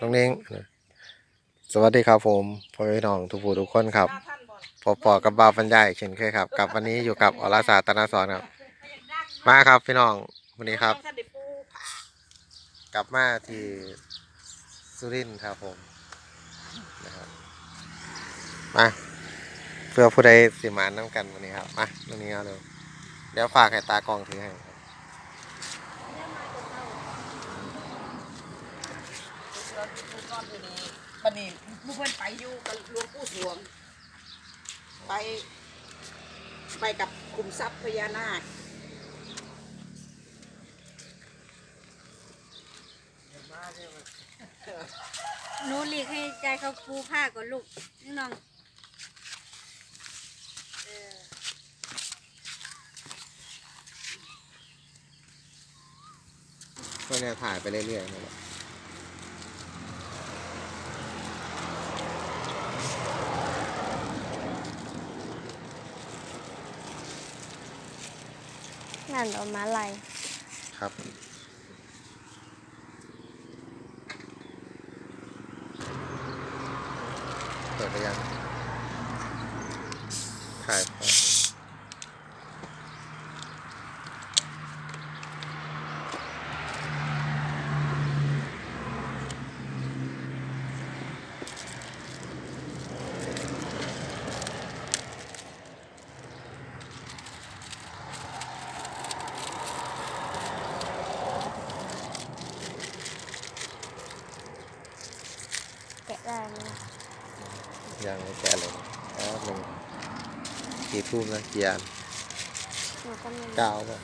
น้องเน้งสวัสดีครับผมพ่อพี่น้องทุกผู้ทุกคนครับพอปอกับบาวฟันใหญ่เช่นเคยครับ กับวันนี้อยู่กับอรสาตนาสอนครับ มาครับพี่น้องวันนี้ครับ กลับมาที่สุรินทร์ครับผมนะครับมาเพื่อผู้ใดสิมานน้ำกันวันนี้ครับมาวันนี้เอาเลยเดี๋ยวฝากให้ตากล้องถือให้ ครับบันนี้ผู้เพิ่นไปอยู่กับหลวงปู่สวง ไป ไปกับกลุ่มทรัพย์พญานาคหนูหลีกให้ใจเขาปูผ้าก่อนลูกน้องก็เนี่ยถ่ายไปเรื่อยๆนั่นแหละ งานดอกไม้ลายครับ เปิดไปยังถ่ายพอแกะได้ไหม ยังไม่แกะเลยแป๊บหนึ่งกี่ ทุ่มนะเกี่อันหนูก็ไม่รู้ก้าป่ะ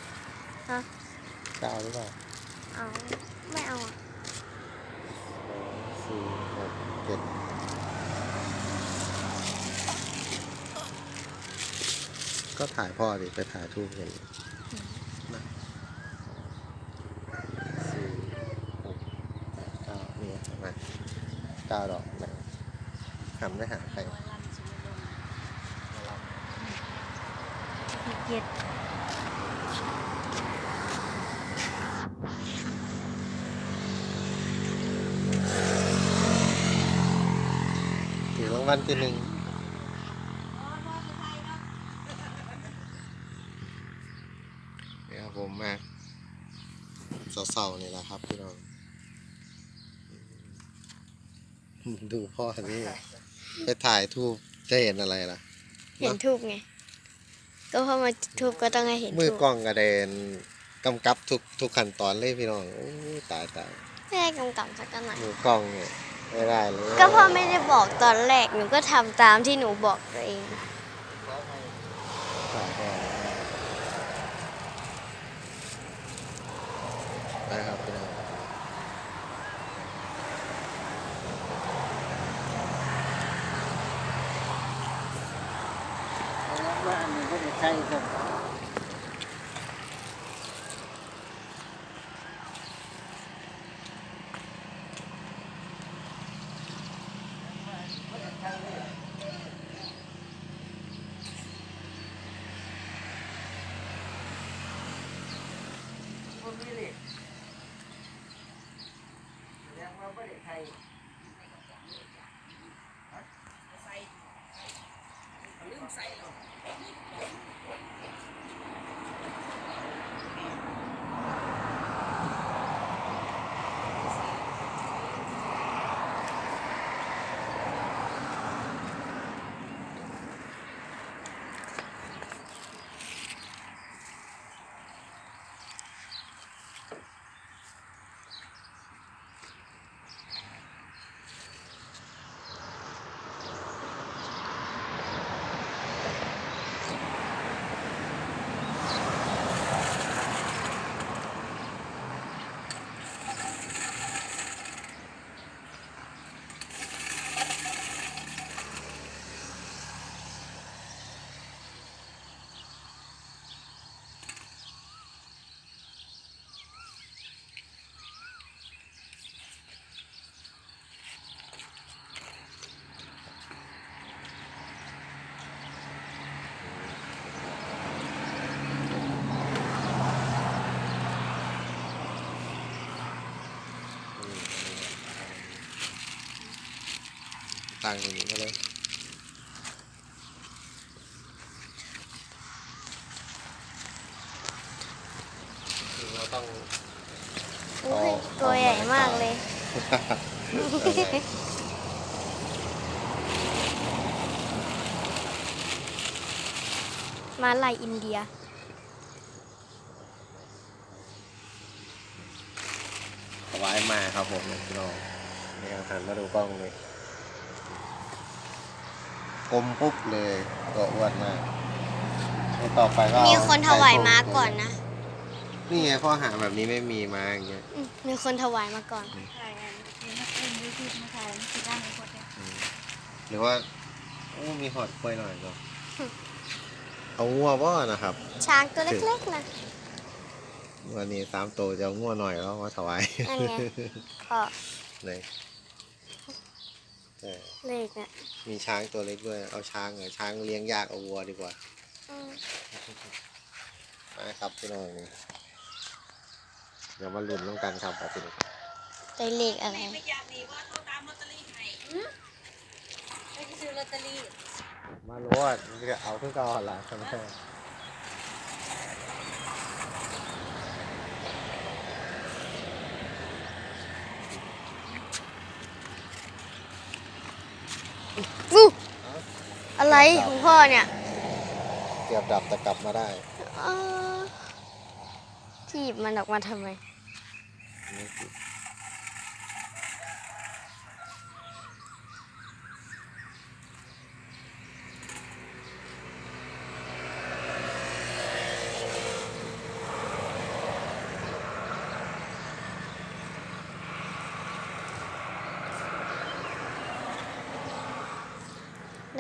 ฮะก้าหรือเปล่าเอาไม่เอาอะสี่หกเจ็ดก็ถ่ายพ่อดิไปถ่ายทูบกันนะสี่หกเก้านี่เห็นไหมเก้าดอกไหนหันไม่หาใคร ขี้ เกียจถือรางวัลที่หนึ่งนี่ครับผมมาเศร้าๆนี่แหละครับพี่น้อง ดูพ่อนี่ไปถ่ายทูบจะเห็นอะไรล่ะ เห็นทูบไง ก็พอมาทูบก็ต้องให้เห็นมือทูบกล้องกระเด็นกำกับทุกทุกขั้นตอนเลยพี่น้องโอ้ยตายตายไม่ได้กำกับสักหน่อยมือกล้องเนี่ยไม่ได้เลยก็พ่อไม่ได้บอกตอนแรกหนูก็ทำตามที่หนูบอกตัวเอง ตายแน่นะครับพี่น้อง มันก็จะใช่ ใส่หรอกน ตั้งอย่างนี้ก็เลยเราต้องอุ้ยตัวใหญ่มากเลย มาลายอินเดีย ถวายมาครับผมพี่น้องนี่หันมาดูกล้องเลย กลมปุ๊บเลยก็อ้วนมากแล้วต่อไปก็เอามีคนถวายม้าไก่อนนะ นี่ไงข้อหาแบบนี้ไม่มีมาอย่างเงี้ยอืมมีคนถวายมาก่อนหรือว่าโอ้มีหอดกล้วยหน่อยเนาะเอางัวบ่นะครับ ช้างตัวเล็กๆนะวันนี้สามตัวจะเอางัวหน่อยแล้วมาถวายนั่นไงก็เลยแต่ เลขน่ะมีช้างตัวเล็กด้วย เอาช้างเหรอช้างเลี้ยงยากเอาวัวดีกว่า อืมมาครับพี่น้องเดี๋ยวมาลุ้นร่วมกันครับเอาไปดูได้เลขอะไร ไม่อยากดีว่าเขาตามลอตเตอรี่ให้ไม่ซื้อลอตเตอรี่ มารู้ว่าจะเอาขึ้นก่อนละใช่ไหม อู้อะไรของพ่อเนี่ยเกือบดับแต่กลับมาได้เอ่อที่หยิบมันออกมาทำไม นี่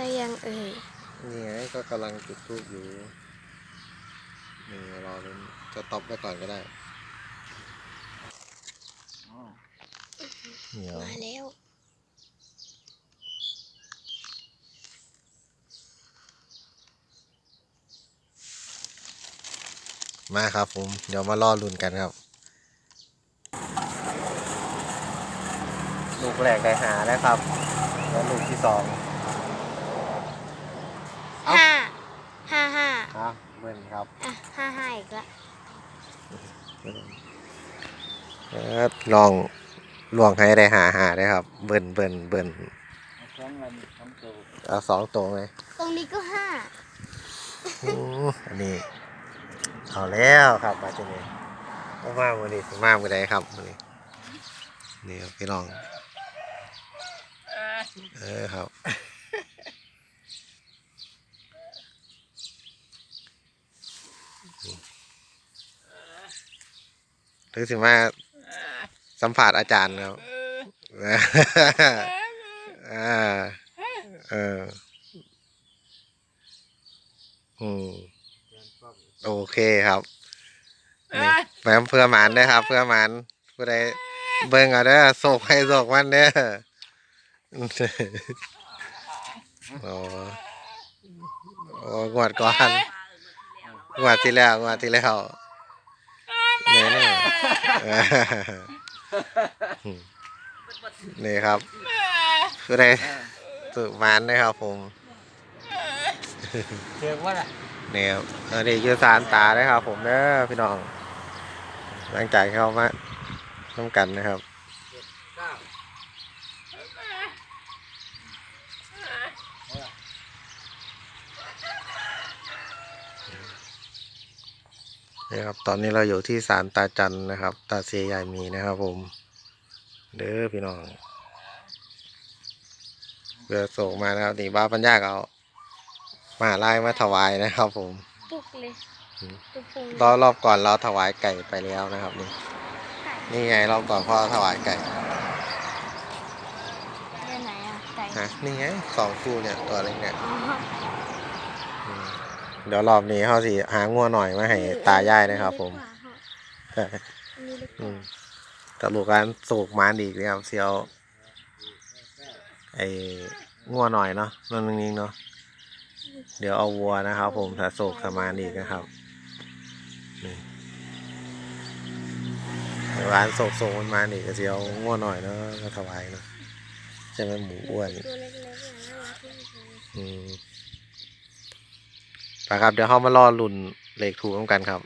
ได้ยังเอ่ยนี่ไงก็กำลังจุดทูบอยู่ นี่รอลุ้นจะต็อปไปก่อนก็ได้เดี๋ยวมาแล้วมาครับผม เดี๋ยวมาล่อลุ้นกันครับ ลูกแรกได้หาแล้วครับ แล้วลูกที่สอง เอ้า ห้าห้าห้า ฮะเบิ้ลครับอะห้าห้าอีกละเออลองลวงให้ได้หาหาได้ครับ เบิ้ลเบิ้ลเบิ้ลเอาสองตัวไหมตรงนี้ก็ห้าอู้อันนี้เอาแล้วครับมาที่นี่เอามามือนี้มามือใดครับมือนี้นี่ครับพี่น้อง เออครับ ถึงสิมาสัมผัสอาจารย์แล้วอ่าเอออืมโอเคครับนี่แหมเพื่อหมันได้ครับ เพื่อหมันผู้ใดเบิ่งเอาเด้อโศกให้โศกมันเด้อโอ้โอ้งวดก่อนงวดที่แล้วงวดที่แล้ว นี่ครับคือใดสุมันนะครับผมเรียกว่าอะไรนี่ครับอันนี้คือสารตานะครับ ผมเด้อพี่น้องหลังจากเข้ามาต้องกันนะครับ นี่ครับ ตอนนี้เราอยู่ที่ศาลตาจันนะครับ ตาเสียยายมีนะครับผม เด้อพี่น้องเพื่อส่งมานะครับนี่บ้าปัญญาก็เอามาไล่มาถวายนะครับ ผมปุกเลยอืมตุกพุงรอบรอบก่อนเราถวายไก่ไปแล้วนะครับ นี่ไก่นี่ไงรอบก่อนพ่อถวายไก่เรื่องไหนอะไก่ฮะนี่ไงสองคู่เนี่ยตัวเล็กเนี่ยอ๋ออืม เดี๋ยวรอบนี้เขาสิหางัวหน่อยมาให้ตายายนะครับ ผมอันนี้เล็กกอืว่ามสรุปการสูกมานอีกเลยครับเซียว ไอ้งัวหน่อยเนาะนั่นนึงเนาะเดี๋ยวเอาวัวนะครับ ผมถ้าโศกสมานอีกนะครับนี่เดี๋ยวร้านโศกโศกมันมาอีกก็เซียวงัวหน่อยเนาะมาถวายเนาะจะช่ไหมหมูอ้วนตัวเล็กๆ นะครับ เดี๋ยวเขามารอลุ่นเลขถูกกันครับ